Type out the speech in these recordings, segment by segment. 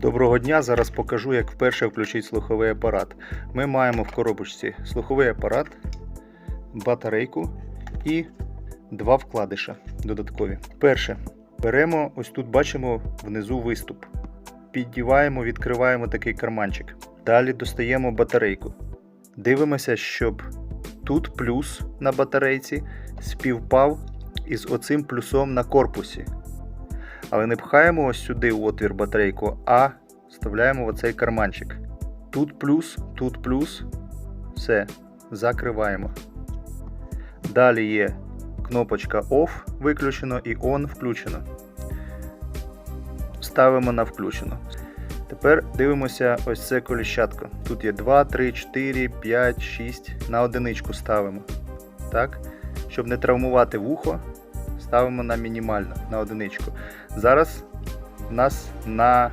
Доброго дня! Зараз покажу, як вперше включити слуховий апарат. Ми маємо в коробочці слуховий апарат, батарейку і два вкладиша додаткові. Перше. Беремо, ось тут бачимо внизу виступ. Піддіваємо, відкриваємо такий карманчик. Далі достаємо батарейку. Дивимося, щоб тут плюс на батарейці співпав із оцим плюсом на корпусі. Але не пхаємо ось сюди в отвір батарейку, а вставляємо в оцей карманчик. Тут плюс, тут плюс. Все, закриваємо. Далі є кнопочка OFF виключено і ON включено. Ставимо на включено. Тепер дивимося ось це коліщатко. Тут є 2, 3, 4, 5, 6. На одиничку ставимо. Так? Щоб не травмувати вухо, ставимо на мінімально, на одиничку. Зараз в нас на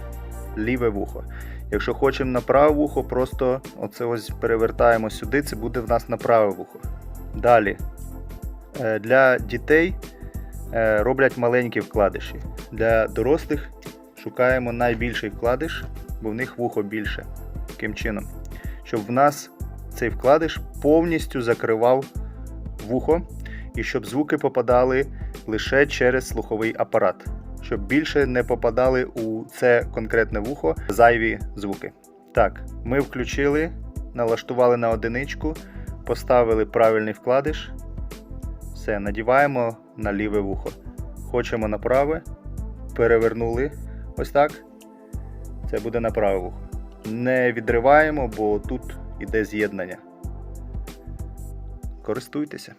ліве вухо. Якщо хочемо на праве вухо, просто оце ось перевертаємо сюди, це буде в нас на праве вухо. Далі. Е, Для дітей е, роблять маленькі вкладиші. Для дорослих шукаємо найбільший вкладиш, бо в них вухо більше. Таким чином. Щоб в нас цей вкладиш повністю закривав вухо і щоб звуки попадали лише через слуховий апарат, щоб більше не попадали у це конкретне вухо зайві звуки. Так, ми включили, налаштували на одиничку, поставили правильний вкладиш. Все, надіваємо на ліве вухо. Хочемо на праве, перевернули ось так. Це буде на праве вухо. Не відриваємо, бо тут іде з'єднання. Користуйтеся.